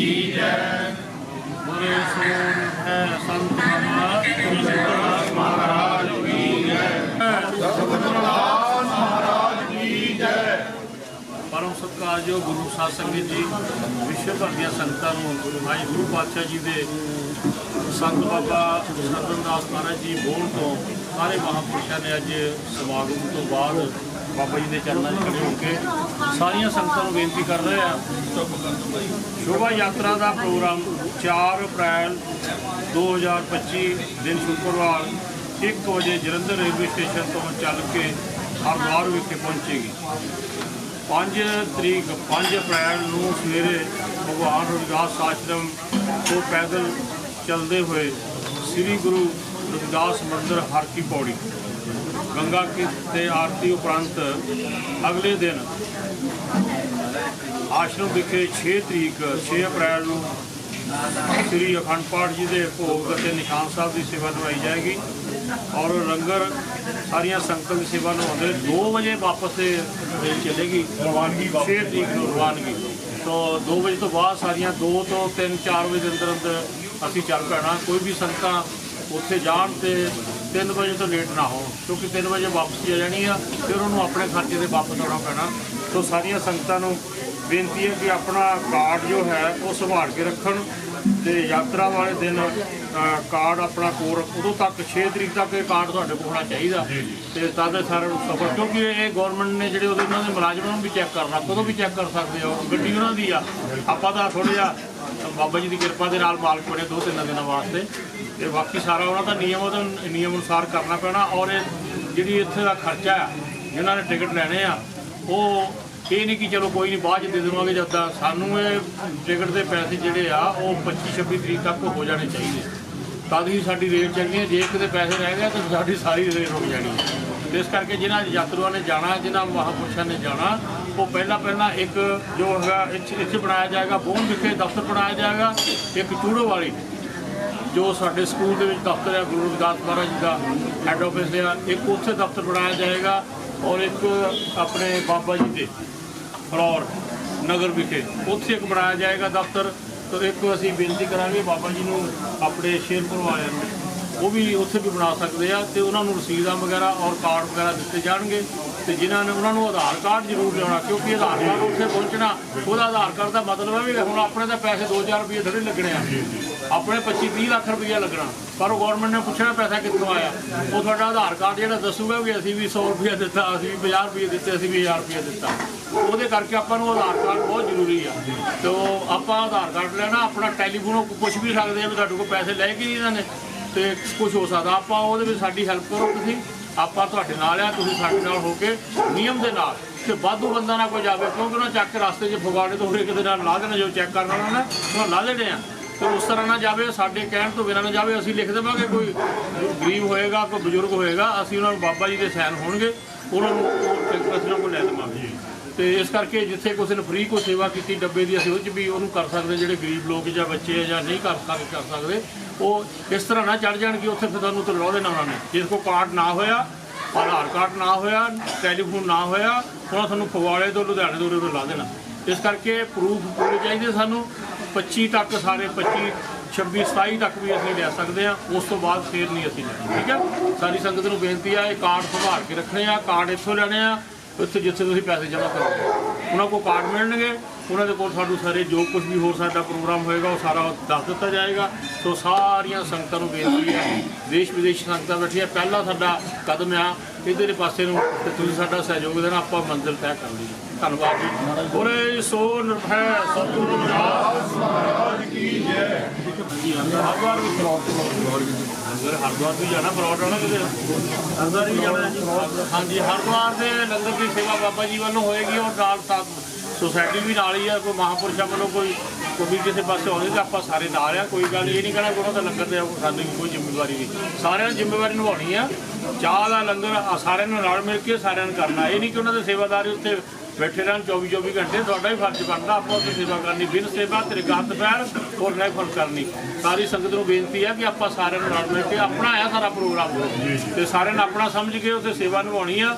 ਕੀ ਜੈ ਬੋਲੇ ਸੋਨ ਹੈ ਸੰਤ ਮਹਾਰਾਜ ਮਹਾਰਾਜ ਕੀ ਜੈ ਪਰਮ ਸਤਿਕਾਰਯੋਗ ਗੁਰੂ ਸਾਹਿਬ ਸੰਗਤ ਜੀ, ਵਿਸ਼ਵ ਭਰ ਦੀਆਂ ਸੰਗਤਾਂ ਨੂੰ ਅੱਜ ਗੁਰੂ ਪਾਤਸ਼ਾਹ ਜੀ ਦੇ ਸੰਤ ਬਾਬਾ ਸਰਦਨਦਾਸ ਮਹਾਰਾਜ ਜੀ ਬੋਲ ਤੋਂ ਸਾਰੇ ਮਹਾਂਪੁਰਸ਼ਾਂ ਨੇ ਅੱਜ ਸਮਾਗਮ ਤੋਂ ਬਾਅਦ ਬਾਬਾ ਜੀ ਦੇ ਚਰਨਾਂ 'ਚ ਖੜੇ ਹੋ ਕੇ ਸਾਰੀਆਂ ਸੰਗਤਾਂ ਨੂੰ ਬੇਨਤੀ ਕਰ ਰਹੇ ਆ ਸ਼ੋਭਾ ਯਾਤਰਾ ਦਾ ਪ੍ਰੋਗਰਾਮ 4 ਅਪ੍ਰੈਲ 2025 ਦਿਨ ਸ਼ੁੱਕਰਵਾਰ 1 ਵਜੇ ਜਲੰਧਰ ਰੇਲਵੇ ਸਟੇਸ਼ਨ ਤੋਂ ਚੱਲ ਕੇ ਹਰਿਦੁਆਰ ਵਿਖੇ ਪਹੁੰਚੇਗੀ। 5 ਤਰੀਕ 5 ਅਪ੍ਰੈਲ ਨੂੰ ਸਵੇਰੇ ਭਗਵਾਨ ਰਵਿਦਾਸ ਆਸ਼ਰਮ ਤੋਂ ਪੈਦਲ ਚੱਲਦੇ ਹੋਏ ਸ੍ਰੀ ਗੁਰੂ ਰਵਿਦਾਸ ਮੰਦਿਰ ਹਰ ਕੀ ਪੌੜੀ ਗੰਗਾ ਕੀ ਤੇ ਆਰਤੀ ਉਪਰੰਤ ਅਗਲੇ ਦਿਨ ਆਸ਼ਰਮ ਵਿਖੇ 6 ਤਰੀਕ 6 ਅਪ੍ਰੈਲ ਨੂੰ ਸ੍ਰੀ ਅਖੰਡ ਪਾਠ ਜੀ ਦੇ ਭੋਗ ਅਤੇ ਨਿਸ਼ਾਨ ਸਾਹਿਬ ਦੀ ਸੇਵਾ ਨਿਭਾਈ ਜਾਏਗੀ ਔਰ ਲੰਗਰ ਸਾਰੀਆਂ ਸੰਗਤਾਂ ਦੀ ਸੇਵਾ ਨਿਭਾਉਂਦੇ 2 ਵਜੇ ਵਾਪਸ ਚੱਲੇਗੀ ਰਵਾਨਗੀ 6 ਤਰੀਕ ਨੂੰ ਰਵਾਨਗੀ ਤੋਂ 2 ਵਜੇ ਤੋਂ ਬਾਅਦ ਸਾਰੀਆਂ 2 ਤੋਂ 3 4 ਵਜੇ ਦੇ ਅੰਦਰ ਅੰਦਰ ਅਸੀਂ ਚੱਲ ਪੈਣਾ ਕੋਈ ਵੀ ਸੰਗਤਾਂ ਉੱਥੇ ਜਾਣ ਤੇ 3 ਵਜੇ ਤੋਂ ਲੇਟ ਨਾ ਹੋਣ ਕਿਉਂਕਿ 3 ਵਜੇ ਵਾਪਸੀ ਆ ਜਾਣੀ ਆ ਫਿਰ ਉਹਨੂੰ ਆਪਣੇ ਖਰਚੇ ਤੇ ਵਾਪਸ ਆਉਣਾ ਪੈਣਾ। ਤੋਂ ਸਾਰੀਆਂ ਸੰਗਤਾਂ ਨੂੰ ਬੇਨਤੀ ਹੈ ਕਿ ਆਪਣਾ ਕਾਰਡ ਜੋ ਹੈ ਉਹ ਸੰਭਾਲ ਕੇ ਰੱਖਣ ਤੇ ਯਾਤਰਾ ਵਾਲੇ ਦਿਨ ਕਾਰਡ ਆਪਣਾ ਕੋਲ ਉਦੋਂ ਤੱਕ 6 ਤਰੀਕ ਤੱਕ ਇਹ ਕਾਰਡ ਤੁਹਾਡੇ ਕੋਲ ਹੋਣਾ ਚਾਹੀਦਾ। ਤੇ ਤਾਂ ਦੇ ਸਾਰਿਆਂ ਨੂੰ ਸਫਰ ਕਿਉਂਕਿ ਇਹ ਗਵਰਨਮੈਂਟ ਨੇ ਜਿਹੜੇ ਉਹਦੇ ਉਹਨਾਂ ਦੇ ਮੁਲਾਜ਼ਮਾਂ ਨੂੰ ਵੀ ਚੈੱਕ ਕਰਨਾ ਕਦੋਂ ਵੀ ਚੈੱਕ ਕਰ ਸਕਦੇ ਹੋ ਗੱਡੀ ਉਹਨਾਂ ਦੀ ਆ। ਆਪਾਂ ਤਾਂ ਥੋੜ੍ਹਾ ਜਿਹਾ ਬਾਬਾ ਜੀ ਦੀ ਕਿਰਪਾ ਦੇ ਨਾਲ ਮਾਲਕ ਬਣੇ ਦੋ ਤਿੰਨ ਦਿਨਾਂ ਵਾਸਤੇ। ਤੇ ਬਾਕੀ ਸਾਰਾ ਉਹਨਾਂ ਦਾ ਨਿਯਮ ਉਹਦਾ ਨਿਯਮ ਅਨੁਸਾਰ ਕਰਨਾ ਪੈਣਾ ਔਰ ਇਹ ਜਿਹੜੀ ਇੱਥੇ ਦਾ ਖਰਚਾ ਆ, ਜਿਨ੍ਹਾਂ ਨੇ ਟਿਕਟ ਲੈਣੇ ਆ, ਉਹ ਇਹ ਨਹੀਂ ਕਿ ਚਲੋ ਕੋਈ ਨਹੀਂ ਬਾਅਦ ਚ ਦੇ ਦੇਵਾਂਗੇ ਜਦਾਂ ਸਾਨੂੰ ਇਹ ਟਿਕਟ ਦੇ ਪੈਸੇ ਜਿਹੜੇ ਆ, ਉਹ 25 26 ਤਰੀਕ ਤੱਕ ਹੋ ਜਾਣੇ ਚਾਹੀਦੇ। ਤਦ ਹੀ ਸਾਡੀ ਰੇਲ ਚੱਲਣੀ ਹੈ ਜੇ ਕਿਤੇ ਪੈਸੇ ਰਹਿ ਗਏ ਤਾਂ ਸਾਡੀ ਸਾਰੀ ਰੇਲ ਰੁਕ ਜਾਣੀ ਹੈ ਇਸ ਕਰਕੇ ਜਿਨ੍ਹਾਂ ਯਾਤਰੂਆਂ ਨੇ ਜਾਣਾ, ਜਿਨ੍ਹਾਂ ਮਹਾਂਪੁਰਸ਼ਾਂ ਨੇ ਜਾਣਾ, ਉਹ ਪਹਿਲਾਂ ਪਹਿਲਾਂ ਇੱਕ ਜੋ ਹੈਗਾ, ਇੱਥੇ ਇੱਥੇ ਬਣਾਇਆ ਜਾਏਗਾ, ਬੋਨ ਵਿਖੇ ਦਫ਼ਤਰ ਬਣਾਇਆ ਜਾਏਗਾ, ਇੱਕ ਚੂੜੋ ਵਾਲੀ। ਜੋ ਸਾਡੇ ਸਕੂਲ ਦੇ ਵਿੱਚ ਦਫ਼ਤਰ ਹੈ ਗੁਰੂ ਰਵਿਦਾਸ ਮਹਾਰਾਜ ਜੀ ਦਾ ਹੈੱਡ ਆਫਿਸ ਆ, ਇੱਕ ਉੱਥੇ ਦਫ਼ਤਰ ਬਣਾਇਆ ਜਾਏਗਾ ਔਰ ਇੱਕ ਆਪਣੇ ਬਾਬਾ ਜੀ ਦੇ ਫਲੋਰ ਨਗਰ ਵਿਖੇ, ਉੱਥੇ ਇੱਕ ਬਣਾਇਆ ਜਾਏਗਾ ਦਫ਼ਤਰ। ਤੇ ਇੱਕ ਅਸੀਂ ਬੇਨਤੀ ਕਰਾਂਗੇ ਬਾਬਾ ਜੀ ਨੂੰ ਆਪਣੇ ਸ਼ੇਰਪੁਰ ਵਾਲਿਆਂ ਨੂੰ। ਉਹ ਵੀ ਉੱਥੇ ਵੀ ਬਣਾ ਸਕਦੇ ਆ ਤੇ ਉਹਨਾਂ ਨੂੰ ਰਸੀਦਾਂ ਵਗੈਰਾ ਔਰ ਕਾਰਡ ਵਗੈਰਾ ਦਿੱਤੇ ਜਾਣਗੇ ਤੇ ਜਿਨ੍ਹਾਂ ਨੇ ਉਹਨਾਂ ਨੂੰ ਆਧਾਰ ਕਾਰਡ ਜ਼ਰੂਰ ਲਿਆਉਣਾ ਕਿਉਂਕਿ ਆਧਾਰ ਕਾਰਡ ਉੱਥੇ ਪਹੁੰਚਣਾ ਉਹਦਾ ਆਧਾਰ ਕਾਰਡ ਦਾ ਮਤਲਬ ਹੈ ਵੀ ਹੁਣ ਆਪਣੇ ਤਾਂ ਪੈਸੇ 2000 ਰੁਪਏ ਥੋੜੇ ਲੱਗਣੇ ਆ। ਆਪਣੇ 25 30 ਲੱਖ ਰੁਪਏ ਲੱਗਣਾ ਪਰ ਉਹ ਗਵਰਨਮੈਂਟ ਨੇ ਪੁੱਛਣਾ ਪੈਸਾ ਕਿੱਥੋਂ ਆਇਆ? ਉਹ ਤੁਹਾਡਾ ਆਧਾਰ ਕਾਰਡ ਜਿਹੜਾ ਦੱਸੂਗਾ ਵੀ ਅਸੀਂ ਵੀ 100 ਰੁਪਏ ਦਿੱਤਾ ਅਸੀਂ ਵੀ 50 ਰੁਪਏ ਦਿੱਤੇ ਅਸੀਂ ਵੀ 1000 ਰੁਪਏ ਦਿੱਤਾ। ਉਹਦੇ ਕਰਕੇ ਆਪਾਂ ਨੂੰ ਆਧਾਰ ਕਾਰਡ ਬਹੁਤ ਜ਼ਰੂਰੀ ਆ। ਤੇ ਆਪਾਂ ਆਧਾਰ ਕਾਰਡ ਲੈਣਾ ਆਪਣਾ ਟੈਲੀਫੋਨ ਪੁੱਛ ਵੀ ਸਕਦੇ ਆ ਵੀ ਤੁਹਾਡੇ ਕੋਲ ਪੈਸੇ ਲੈ ਕੇ ਨਹੀਂ ਇਹਨਾਂ ਨੇ। ਤੇ ਕੁਝ ਹੋ ਸਕਦਾ। ਆਪਾਂ ਉਹਦੇ ਵਿੱਚ ਸਾਡੀ ਹੈਲਪ ਕਰੋ ਤੁਸੀਂ। ਆਪਾਂ ਤੁਹਾਡੇ ਨਾਲ ਆ, ਤੁਸੀਂ ਸਾਡੇ ਨਾਲ ਹੋ ਕੇ ਨਿਯਮ ਦੇ ਨਾਲ ਤੇ ਵਾਧੂ ਬੰਦਾ ਨਾ ਕੋਈ ਜਾਵੇ, ਕਿਉਂਕਿ ਉਹਨਾਂ ਚੱਕ ਕੇ ਰਸਤੇ 'ਚ ਫਗਵਾੜੇ ਤੋਂ ਹੋਰੇ ਕਿਤੇ ਨਾਲ ਲਾ ਦੇਣਾ, ਜੋ ਚੈੱਕ ਕਰਨਾ ਉਹਨਾਂ ਨੇ ਉਹ ਲਾ ਦੇਣੇ ਆ। ਤੇ ਉਸ ਤਰ੍ਹਾਂ ਨਾ ਜਾਵੇ, ਸਾਡੇ ਕਹਿਣ ਤੋਂ ਬਿਨਾਂ ਨਾ ਜਾਵੇ, ਅਸੀਂ ਲਿਖ ਦੇਵਾਂਗੇ, ਕੋਈ ਗਰੀਬ ਹੋਏਗਾ, ਕੋਈ ਬਜ਼ੁਰਗ ਹੋਏਗਾ, ਅਸੀਂ ਉਹਨਾਂ ਨੂੰ ਬਾਬਾ ਜੀ ਦੇ ਸਾਈਨ ਹੋਣਗੇ, ਉਹਨਾਂ ਨੂੰ ਉਹ ਟਿਕਟ ਅਸੀਂ ਉਹਨਾਂ ਕੋਲ ਲੈ ਦੇਵਾਂਗੇ। ਤੇ ਇਸ ਕਰਕੇ ਜਿੱਥੇ ਕਿਸੇ ਨੇ ਫ੍ਰੀ ਕੋਈ ਸੇਵਾ ਕੀਤੀ ਡੱਬੇ ਦੀ, ਅਸੀਂ ਉਹ 'ਚ ਵੀ ਉਹਨੂੰ ਕਰ ਸਕਦੇ ਜਿਹੜੇ ਗਰੀਬ ਲੋਕ ਜਾਂ ਬੱਚੇ ਆ ਜਾਂ ਨਹੀਂ ਕਰ ਸਕ, ਕਰ ਸਕਦੇ। ਉਹ ਇਸ ਤਰ੍ਹਾਂ ਨਾ ਚੜ ਜਾਣਗੇ ਉੱਥੇ ਫਿਰ ਤੁਹਾਨੂੰ ਤੇ ਲਾਉ ਦੇਣਾ ਉਹਨਾਂ ਨੇ ਜਿਸ ਕੋ ਕਾਰਡ ਨਾ ਹੋਇਆ, ਆਧਾਰ ਕਾਰਡ ਨਾ ਹੋਇਆ, ਟੈਲੀਫੋਨ ਨਾ ਹੋਇਆ, ਉਹਨਾਂ ਤੁਹਾਨੂੰ ਫਗਵਾੜੇ ਤੋਂ, ਲੁਧਿਆਣੇ ਤੋਂ ਉਰੇ ਲਾ ਦੇਣਾ। ਇਸ ਕਰਕੇ ਪ੍ਰੂਫ ਪੂਰੇ ਚਾਹੀਦੇ ਸਾਨੂੰ। 25 ਤੱਕ ਸਾਰੇ 25 26 27 ਤੱਕ ਵੀ ਅਸੀਂ ਲੈ ਸਕਦੇ ਆ ਉਸ ਤੋਂ ਬਾਅਦ ਫੇਰ ਨਹੀਂ ਅਸੀਂ ਲੈਣਾ, ਠੀਕ ਹੈ? ਸਾਰੀ ਸੰਗਤ ਨੂੰ ਬੇਨਤੀ ਆ, ਇਹ ਕਾਰਡ ਸੰਭਾਲ ਕੇ ਰੱਖਣੇ ਆ, ਕਾਰਡ ਇੱਥੋਂ ਲੈਣੇ ਆ। ਉੱਥੇ ਜਿੱਥੇ ਤੁਸੀਂ ਪੈਸੇ ਜਮ੍ਹਾਂ ਕਰੋਗੇ। ਉਹਨਾਂ ਕੋਲ ਕਾਰਡ ਮਿਲਣਗੇ, ਉਹਨਾਂ ਦੇ ਕੋਲ ਸਾਨੂੰ ਸਾਰੇ ਜੋ ਕੁਝ ਵੀ ਹੋਰ ਸਾਡਾ ਪ੍ਰੋਗਰਾਮ ਹੋਏਗਾ, ਉਹ ਸਾਰਾ ਦੱਸ ਦਿੱਤਾ ਜਾਏਗਾ। ਸੋ ਸਾਰੀਆਂ ਸੰਗਤਾਂ ਨੂੰ ਬੇਨਤੀ ਹੈ, ਦੇਸ਼ ਵਿਦੇਸ਼ ਸੰਗਤਾਂ ਬੈਠੀਆਂ, ਪਹਿਲਾ ਸਾਡਾ ਕਦਮ ਆ, ਇਧਰਲੇ ਪਾਸੇ ਨੂੰ ਤੇ ਤੁਸੀਂ ਸਾਡਾ ਸਹਿਯੋਗ ਦੇਣਾ, ਆਪਾਂ ਮੰਜ਼ਿਲ ਤੈਅ ਕਰ ਲਈ ਧੰਨਵਾਦ ਜੀ। ਬੋਲੇ ਸੋ ਨਿਰਭੈ ਸਤਿਗੁਰੂ ਰਾਜ ਮਹਾਰਾਜ ਕੀ ਜੈ ਹਰਦੁਆਰ ਵੀ ਲੰਗਰ ਹਰਦੁਆਰ ਵੀ ਜਾਣਾ ਫਰੋਡ ਆਣਾ ਕਿਤੇ ਹਰਦੁਆਰ ਵੀ ਜਾਣਾ ਜੀ ਹਾਂਜੀ ਹਰਦੁਆਰ ਦੇ ਲੰਗਰ ਦੀ ਸੇਵਾ ਬਾਬਾ ਜੀ ਵੱਲੋਂ ਹੋਏਗੀ ਔਰ ਨਾਲ ਸਾਥ ਸੁਸਾਇਟੀ ਵੀ ਨਾਲ ਹੀ ਆ ਕੋਈ ਮਹਾਂਪੁਰਸ਼ਾਂ ਵੱਲੋਂ ਕੋਈ ਕੋਈ ਕਿਸੇ ਪਾਸੇ ਆਉਂਦੇ ਤਾਂ ਆਪਾਂ ਸਾਰੇ ਨਾਲ ਆ ਕੋਈ ਗੱਲ ਇਹ ਨਹੀਂ ਕਹਿਣਾ ਕੋਈ ਉਹਨਾਂ ਦਾ ਲੰਗਰ ਦੇ ਸਾਨੂੰ ਕੋਈ ਜ਼ਿੰਮੇਵਾਰੀ ਨਹੀਂ ਸਾਰਿਆਂ ਨੇ ਜ਼ਿੰਮੇਵਾਰੀ ਨਿਭਾਉਣੀ ਆ ਚਾਹ ਦਾ ਲੰਗਰ ਸਾਰਿਆਂ ਨੂੰ ਨਾਲ ਮਿਲ ਕੇ ਸਾਰਿਆਂ ਨੂੰ ਕਰਨਾ ਇਹ ਨਹੀਂ ਕਿ ਉਹਨਾਂ ਦੇ ਸੇਵਾਦਾਰੀ ਉੱਤੇ ਬੈਠੇ ਰਹਿਣ 24 24 ਘੰਟੇ ਤੁਹਾਡਾ ਹੀ ਫਰਜ਼ ਬਣਦਾ ਆਪੋ ਆਪਣੀ ਸੇਵਾ ਕਰਨੀ ਬਿਨ ਸੇਵਾ ਤੇਰੇ ਗਾਤ ਪੈਰ ਹੋਰ ਨਹੀਂ ਫਰਜ਼ ਕਰਨੀ। ਸਾਰੀ ਸੰਗਤ ਨੂੰ ਬੇਨਤੀ ਹੈ ਕਿ ਆਪਾਂ ਸਾਰਿਆਂ ਨੂੰ ਨਾਲ ਮਿਲ ਕੇ ਆਪਣਾ ਆਇਆ ਸਾਰਾ ਪ੍ਰੋਗਰਾਮ ਤੇ ਸਾਰਿਆਂ ਨੇ ਆਪਣਾ ਸਮਝ ਕੇ ਉੱਥੇ ਸੇਵਾ ਨਿਭਾਉਣੀ ਆ।